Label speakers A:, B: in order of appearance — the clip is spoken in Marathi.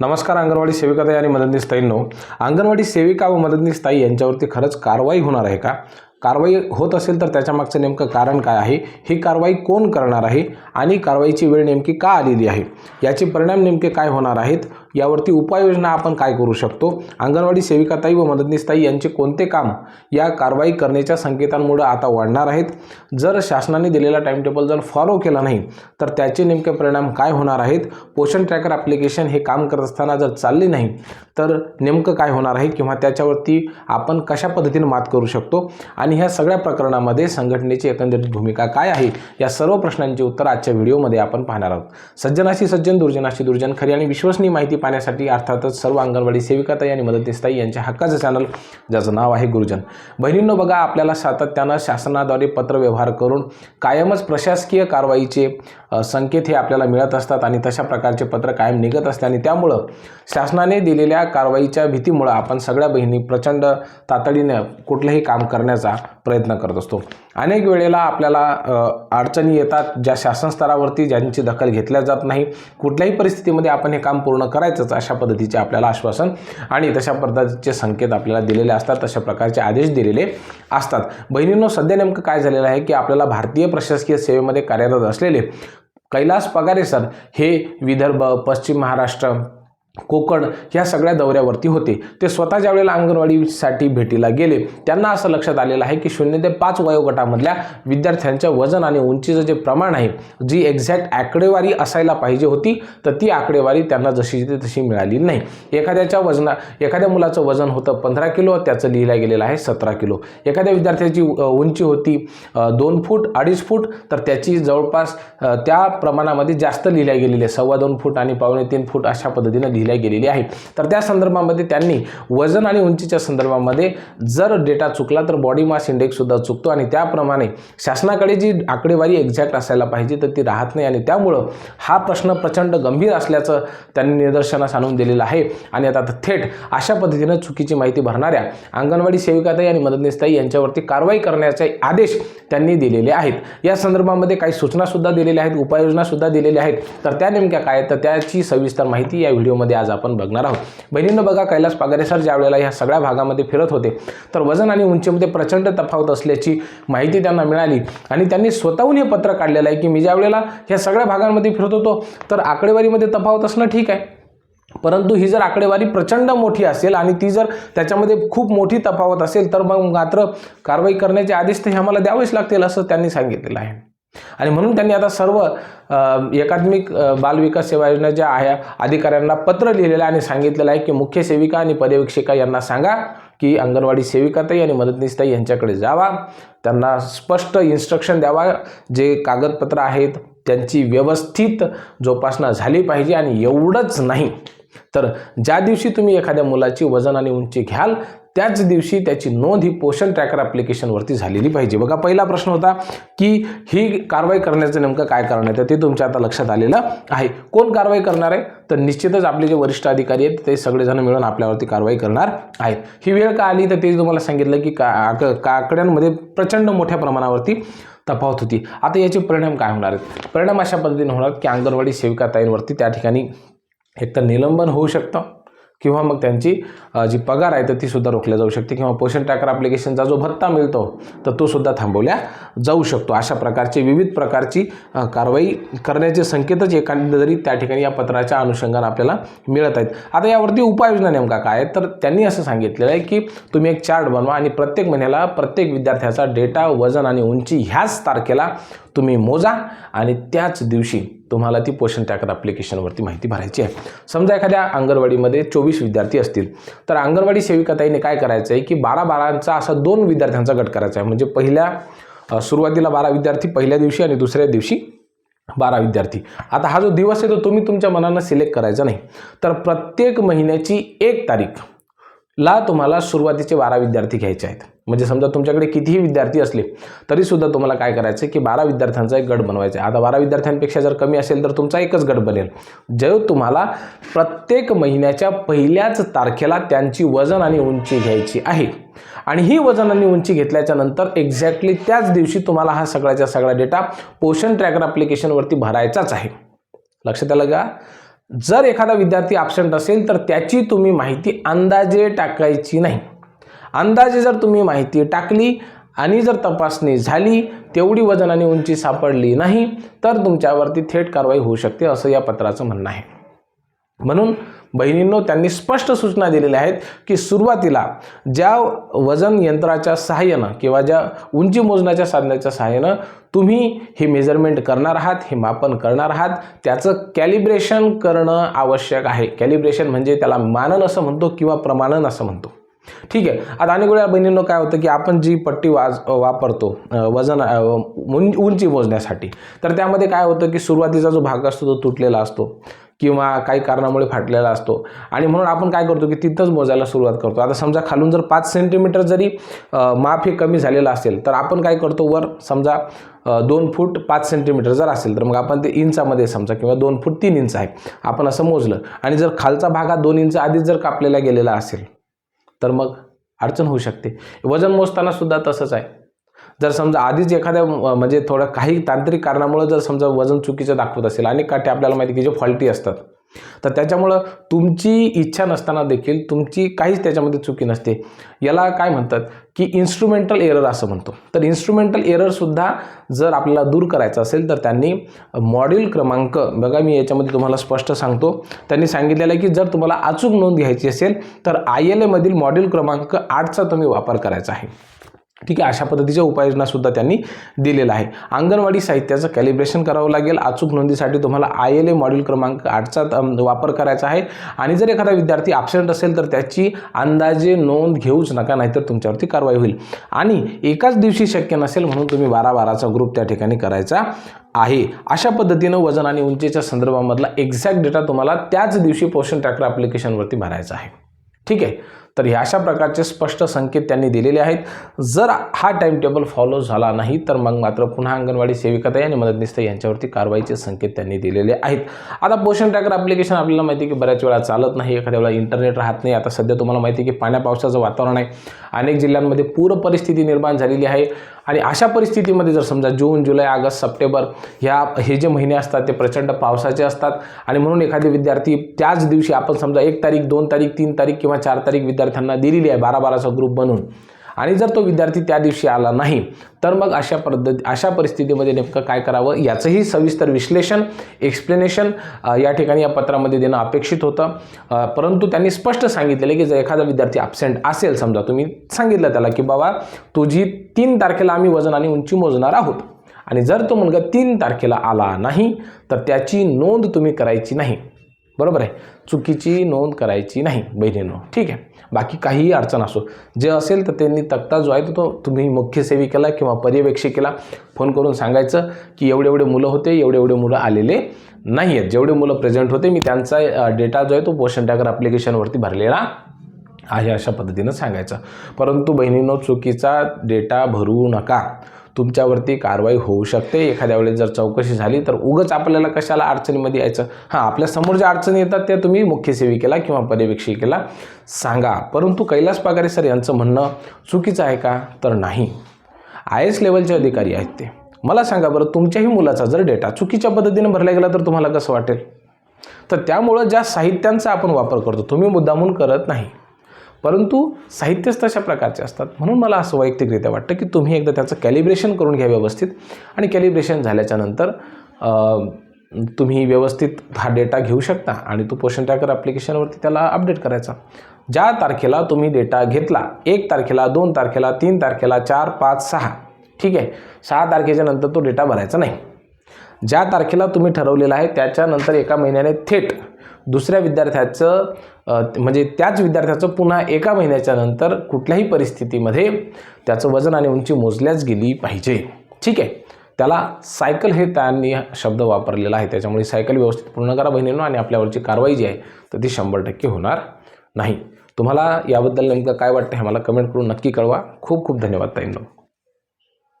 A: नमस्कार अंगणवाडी सेविकाताई आणि मदतनीस ताईंनो. अंगणवाडी सेविका व मदतनीस ताई यांच्यावरती खरंच कारवाई होणार आहे का? कारवाई होत असेल तर त्याच्या मागचं नेमकं कारण काय आहे? ही कारवाई कोण करणार आहे? आणि कारवाईची वेळ नेमकी का आलेली आहे? याचे परिणाम नेमके काय होणार आहेत? यावरती उपाययोजना आपण काय करू शकतो? अंगणवाडी सेविकाताई व मदतनीसताई यांचे कोणते काम या कारवाई करण्याच्या संकेतांमुळे आता वाढणार आहेत? जर शासनाने दिलेला टाईमटेबल जर फॉलो केला नाही तर त्याचे नेमके परिणाम काय होणार आहेत? पोषण ट्रॅकर ॲप्लिकेशन हे काम करत असताना जर चालले नाही तर नेमकं काय होणार आहे किंवा त्याच्यावरती आपण कशा पद्धतीने मात करू शकतो? आणि ह्या सगळ्या प्रकरणामध्ये संघटनेची एकंदरीत भूमिका काय आहे? या सर्व प्रश्नांची उत्तर आजच्या व्हिडिओमध्ये आपण पाहणार आहोत. सज्जनाशी सज्जन दुर्जनाशी दुर्जन खरी आणि विश्वसनीय माहिती पाहण्यासाठी अर्थातच सर्व अंगणवाडी सेविकाताई आणि मदतनीसताई यांच्या हक्काचं चॅनल ज्याचं नाव आहे गुरुजन. बहिणींनो बघा आपल्याला सातत्यानं शासनाद्वारे पत्रव्यवहार करून कायमच प्रशासकीय कारवाईचे संकेत हे आपल्याला मिळत असतात आणि तशा प्रकारचे पत्र कायम निघत असते आणि त्यामुळं शासनाने दिलेल्या कारवाईच्या भीतीमुळं आपण सगळ्या बहिणी प्रचंड तातडीनं कुठलंही काम करण्याचा प्रयत्न करत असतो. अनेक वेळेला आपल्याला अडचणी येतात ज्या शासन स्तरावरती ज्यांची दखल घेतल्या जात नाही. कुठल्याही परिस्थितीमध्ये आपण हे काम पूर्ण करायचंच अशा पद्धतीचे आपल्याला आश्वासन आणि तशा पद्धतीचे संकेत आपल्याला दिलेले असतात तशा प्रकारचे आदेश दिलेले असतात. बहिणींनो सध्या नेमकं काय झालेलं आहे की आपल्याला भारतीय प्रशासकीय सेवेमध्ये कार्यरत असलेले कैलास पगारे सर हे विदर्भ पश्चिम महाराष्ट्र कोकण ह्या सगळ्या दौऱ्यावरती होते. ते स्वतः ज्या वेळेला अंगणवाडीसाठी भेटीला गेले त्यांना असं लक्षात आलेलं आहे की शून्य ते पाच वयोगटामधल्या विद्यार्थ्यांच्या वजन आणि उंचीचं जे प्रमाण आहे जी एक्झॅक्ट आकडेवारी असायला पाहिजे होती तर ती आकडेवारी त्यांना जशी ते तशी मिळाली नाही. एखाद्याच्या वजना एखाद्या मुलाचं वजन होतं पंधरा किलो त्याचं लिहिलं गेलेलं आहे सतरा किलो. एखाद्या विद्यार्थ्याची उंची होती दोन फूट अडीच फूट तर त्याची जवळपास त्या प्रमाणामध्ये जास्त लिहिल्या गेलेली आहे. सव्वा दोन फूट आणि पावणे तीन फूट अशा पद्धतीनं लिहिल्या गेलेली आहे तर त्या संदर्भामध्ये त्यांनी वजन आणि उंचीच्या संदर्भामध्ये जर डेटा चुकला तर बॉडी मास इंडेक्ससुद्धा चुकतो आणि त्याप्रमाणे शासनाकडे जी आकडेवारी एक्झॅक्ट असायला पाहिजे तर ती राहत नाही आणि त्यामुळं हा प्रश्न प्रचंड गंभीर असल्याचं त्यांनी निदर्शनास आणून दिलेलं आहे. आणि आता थेट अशा पद्धतीनं चुकीची माहिती भरणाऱ्या अंगणवाडी सेविकाताई आणि मदतनीसताई यांच्यावरती कारवाई करण्याचे आदेश त्यांनी दिलेले आहेत. या संदर्भामध्ये काही सूचनासुद्धा दिलेल्या आहेत उपाययोजनासुद्धा दिलेल्या आहेत. तर त्या नेमक्या काय तर त्याची सविस्तर माहिती या व्हिडिओमध्ये आज आपण बघणार आहोत. बहिणींना बघा कैलास पागारे सर ज्या वेळेला ह्या सगळ्या भागामध्ये फिरत होते तर वजन आणि उंचीमध्ये प्रचंड तफावत असल्याची माहिती त्यांना मिळाली. आणि त्यांनी स्वतःहून हे पत्र काढलेलं आहे की मी ज्या वेळेला ह्या सगळ्या भागांमध्ये फिरत होतो तर आकडेवारीमध्ये तफावत असणं ठीक आहे. परंतु ही जर आकडेवारी प्रचंड मोठी असेल आणि ती जर त्याच्यामध्ये खूप मोठी तफावत असेल तर मग मात्र कारवाई करण्याचे आदेश ते आम्हाला द्यावेच लागतील असं त्यांनी सांगितलेलं आहे. आणि म्हणून त्यांनी आता सर्व एकात्मिक बालविकास सेवा योजना ज्या आहे अधिकाऱ्यांना पत्र लिहिलेलं आहे आणि सांगितलेलं आहे की मुख्य सेविका आणि पर्यवेक्षिका यांना सांगा की अंगणवाडी सेविकाताई आणि मदतनीसताई यांच्याकडे जावा. त्यांना स्पष्ट इन्स्ट्रक्शन द्यावा. जे कागदपत्र आहेत त्यांची व्यवस्थित जोपासना झाली पाहिजे आणि एवढंच नाही. तर ज्या दिवशी तुम्ही एखाद्या मुलाची वजन आणि उंची घ्याल त्याच दिवशी त्याची नोंद ही पोषण ट्रॅकर ॲप्लिकेशनवरती झालेली पाहिजे. बघा पहिला प्रश्न होता की ही कारवाई करण्याचं नेमकं काय कारण आहे? तर ते तुमच्या आता लक्षात आलेलं आहे. कोण कारवाई करणार आहे? तर निश्चितच आपले जे वरिष्ठ अधिकारी आहेत ते सगळेजण मिळून आपल्यावरती कारवाई करणार आहेत. ही वेळ का आली? तर ते तुम्हाला सांगितलं की का आक- काकड्यांमध्ये प्रचंड मोठ्या प्रमाणावरती तफावत होती. आता याचे परिणाम काय होणार आहेत? परिणाम अशा पद्धतीने होणार की अंगणवाडी सेविका ताईंवरती त्या ठिकाणी एकतर निलंबन होऊ शकतं किंवा मग त्यांची जी पगार आहे तर ती सुद्धा रोखल्या जाऊ शकते. किंवा पोषण ट्रॅकर ॲप्लिकेशनचा जो भत्ता मिळतो तर तो सुद्धा थांबवल्या जाऊ शकतो. अशा प्रकारची विविध प्रकारची कारवाई करण्याचे संकेतच एकंदरीत त्या ठिकाणी या पत्राच्या अनुषंगाने आपल्याला मिळत आहेत. आता यावरती उपाययोजना नेमका काय आहे तर त्यांनी असं सांगितलेलं आहे की तुम्ही एक चार्ट बनवा आणि प्रत्येक महिन्याला प्रत्येक विद्यार्थ्याचा डेटा वजन आणि उंची ह्याच तारखेला तुम्ही मोजा आणि त्याच दिवशी तुम्हाला ती पोषण टॅकर ॲप्लिकेशनवरती माहिती भरायची आहे. समजा एखाद्या अंगणवाडीमध्ये चोवीस विद्यार्थी असतील तर अंगणवाडी सेविकाताईने काय करायचं आहे की बारा बारांचा असा दोन विद्यार्थ्यांचा गट करायचा आहे. म्हणजे पहिल्या सुरुवातीला बारा विद्यार्थी पहिल्या दिवशी आणि दुसऱ्या दिवशी बारा विद्यार्थी. आता हा जो दिवस आहे तो तुम्ही तुमच्या मनानं सिलेक्ट करायचा नाही. तर प्रत्येक महिन्याची एक तारीख ला तुम्हाला सुरुवातीचे बारा विद्यार्थी घ्यायचे आहेत. म्हणजे समजा तुमच्याकडे कितीही विद्यार्थी असले तरीसुद्धा तुम्हाला काय करायचं आहे की बारा विद्यार्थ्यांचा एक गट बनवायचा आहे आता बारा विद्यार्थ्यांपेक्षा जर कमी असेल तर तुमचा एकच गट बनेल. जो तुम्हाला प्रत्येक महिन्याच्या पहिल्याच तारखेला त्यांची वजन आणि उंची घ्यायची आहे. आणि ही वजन आणि उंची घेतल्याच्या नंतर एक्झॅक्टली त्याच दिवशी तुम्हाला हा सगळ्याचा सगळा डेटा पोषण ट्रॅकर ॲप्लिकेशनवरती भरायचाच आहे. लक्षात आलं का? जर एखादा विद्यार्थी ॲबसेंट असेल तर त्याची तुम्ही माहिती अंदाजे टाकायची नाही. अंदाजे जर तुम्ही माहिती टाकली आणि जर तपासणी झाली तेवढी वजन आणि उंची सापडली नाही तर तुमच्यावरती थेट कारवाई होऊ शकते असं या पत्राचं म्हणणं आहे. म्हणून बहिणींनो त्यांनी स्पष्ट सूचना दिलेल्या आहेत की सुरुवातीला ज्या वजन यंत्राच्या सहाय्यानं किंवा ज्या उंची मोजण्याच्या साधनाच्या सहाय्यानं तुम्ही हे मेजरमेंट करणार आहात हे मापन करणार आहात त्याचं कॅलिब्रेशन करणं आवश्यक आहे. कॅलिब्रेशन म्हणजे त्याला मानन असं म्हणतो किंवा प्रमाणन असं म्हणतो. ठीक आहे. आता अनेक वेळा बहिणींनो काय होतं की आपण जी पट्टी वाज वापरतो वजन उं- उंची मोजण्यासाठी तर त्यामध्ये काय होतं की सुरुवातीचा जो भाग असतो तो तुटलेला असतो. किंवा काही कारणामुळे फाटलेला असतो. आणि म्हणून आपण काय करतो की तिथंच मोजायला सुरुवात करतो. आता समजा खालून जर पाच सेंटीमीटर जरी माप हे कमी झालेलं असेल तर आपण काय करतो वर समजा दोन फूट पाच सेंटीमीटर जर असेल तर मग आपण ते इंचामध्ये समजा किंवा दोन फूट तीन इंच आहे आपण असं मोजलं. आणि जर खालचा भाग हा दोन इंच आधीच जर कापलेला गेलेला असेल तर मग अडचण होऊ शकते. वजन मोजताना सुद्धा तसंच आहे. जर समजा आधीच एखाद्या म्हणजे थोडं काही तांत्रिक कारणामुळे जर समजा वजन चुकीचं दाखवत असेल अनेक काठी आपल्याला माहिती की जे फॉल्टी असतात तर त्याच्यामुळं तुमची इच्छा नसताना देखील तुमची काहीच त्याच्यामध्ये चुकी नसते. याला काय म्हणतात की इन्स्ट्रुमेंटल एरर असं म्हणतो. तर इन्स्ट्रुमेंटल एररसुद्धा जर आपल्याला दूर करायचं असेल तर त्यांनी मॉड्यूल क्रमांक बघा मी याच्यामध्ये तुम्हाला स्पष्ट सांगतो. त्यांनी सांगितलेलं आहे की जर तुम्हाला अचूक नोंद घ्यायची असेल तर आय एल एमधील मॉड्यूल क्रमांक आठचा तुम्ही वापर करायचा आहे. ठीक आहे अशा पद्धतीच्या उपाययोजनासुद्धा त्यांनी दिलेलं आहे अंगणवाडी साहित्याचं कॅलिब्रेशन करावं लागेल. अचूक नोंदीसाठी तुम्हाला आय एल ए मॉड्यूल क्रमांक आठचा वापर करायचा आहे. आणि जर एखादा विद्यार्थी ॲबसेंट असेल तर त्याची अंदाजे नोंद घेऊच नका नाहीतर तुमच्यावरती कारवाई होईल. आणि एकाच दिवशी शक्य नसेल म्हणून तुम्ही बारा बाराचा ग्रुप त्या ठिकाणी करायचा आहे. अशा पद्धतीनं वजन आणि उंचीच्या संदर्भामधला एक्झॅक्ट डेटा तुम्हाला त्याच दिवशी पोषण ट्रॅकर ॲप्लिकेशनवरती भरायचा आहे. ठीक आहे? तर ह्या अशा प्रकारचे स्पष्ट संकेत त्यांनी दिलेले आहेत. जर हा टाइमटेबल फॉलो झाला नाही तर मग मात्र पुन्हा अंगणवाडी सेविकाताई आणि मदतनीस यांच्यावरती कारवाईचे संकेत त्यांनी दिलेले आहेत. आता पोषण ट्रॅकर ॲप्लिकेशन आपल्याला माहिती आहे की बऱ्याच वेळा चालत नाही एखाद्या वेळा इंटरनेट राहत नाही. आता सध्या तुम्हाला माहिती आहे की पाण्या पावसाचं वातावरण आहे. अनेक जिल्ह्यांमध्ये पूर परिस्थिती निर्माण झालेली आहे. आणि अशा परिस्थितीमध्ये जर समजा जून जुलै ऑगस्ट सप्टेंबर ह्या हे जे महिने असतात ते प्रचंड पावसाचे असतात. आणि म्हणून एखादे विद्यार्थी त्याच दिवशी आपण समजा एक तारीख दोन तारीख तीन तारीख किंवा चार तारीख विद्यार्थ्यांना दिलेली आहे बारा बाराचा ग्रुप बनवून आणि जर तो विद्यार्थी त्या दिवशी आला नाही तर मग अशा पद्धती अशा परिस्थितीमध्ये नेमकं काय करावं याचंही सविस्तर विश्लेषण एक्सप्लेनेशन या ठिकाणी या पत्रामध्ये देणं अपेक्षित होतं. परंतु त्यांनी स्पष्ट सांगितलेलं की जर एखादा विद्यार्थी ॲबसेंट असेल समजा तुम्ही सांगितलं त्याला की बाबा तुझी तीन तारखेला आम्ही वजन आणि उंची मोजणार आहोत आणि जर तो मुलगा तीन तारखेला आला नाही तर त्याची नोंद तुम्ही करायची नाही. बरोबर आहे? चुकीची नोंद करायची नाही बहिणींनो. ठीक आहे? बाकी काहीही अडचण असो. जे असेल तर त्यांनी तक्ता जो आहे तो तुम्ही मुख्य सेविकेला किंवा पर्यवेक्षिकेला फोन करून सांगायचं की एवढे एवढे मुलं होते एवढे एवढे मुलं आलेले नाही आहेत जेवढे मुलं प्रेझेंट होते मी त्यांचा डेटा जो आहे तो पोषण टॅगर ॲप्लिकेशनवरती भरलेला आहे अशा पद्धतीनं सांगायचं. परंतु बहिणींनो चुकीचा डेटा भरू नका. तुमच्यावरती कारवाई होऊ शकते. एखाद्या वेळेस जर चौकशी झाली तर उगच आपल्याला कशाला अडचणीमध्ये यायचं? हां आपल्यासमोर ज्या अडचणी येतात त्या तुम्ही मुख्य सेविकेला किंवा पर्यवेक्षिकेला सांगा. परंतु कैलास पगारे सर यांचं म्हणणं चुकीचं आहे का? तर नाही. आय एस लेवलचे अधिकारी आहेत ते. मला सांगा बरं तुमच्याही मुलाचा जर डेटा चुकीच्या पद्धतीने भरला गेला तर तुम्हाला कसं वाटेल? तर त्यामुळं ज्या साहित्यांचा आपण वापर करतो तुम्ही मुद्दामून करत नाही. परंतु साहित्यच तशा प्रकारचे असतात. म्हणून मला असं वैयक्तिकरित्या वाटतं की तुम्ही एकदा त्याचं कॅलिब्रेशन करून घ्या व्यवस्थित आणि कॅलिब्रेशन झाल्याच्यानंतर तुम्ही व्यवस्थित हा डेटा घेऊ शकता आणि तो पोषण ट्रॅकर ॲप्लिकेशनवरती त्याला अपडेट करायचा. ज्या तारखेला तुम्ही डेटा घेतला एक तारखेला दोन तारखेला तीन तारखेला चार पाच सहा ठीक आहे सहा तारखेच्या नंतर तो डेटा भरायचा नाही. ज्या तारखेला तुम्ही ठरवलेलं आहे त्याच्यानंतर एका महिन्याने थेट दुसऱ्या विद्यार्थ्याचं म्हणजे त्याच विद्यार्थ्याचं पुन्हा एका महिन्याच्या नंतर कुठल्याही परिस्थितीमध्ये त्याचं वजन आणि उंची मोजल्याच गेली पाहिजे. ठीक आहे? त्याला सायकल हे त्यांनी शब्द वापरलेला आहे. त्याच्यामुळे सायकल व्यवस्थित पूर्ण करा बहिणींनो आणि आपल्यावरची कारवाई जी आहे तर ती शंभर टक्के होणार नाही. तुम्हाला याबद्दल नेमकं काय वाटतं हे मला कमेंट करून नक्की कळवा. खूप खूप धन्यवाद ताईंनो.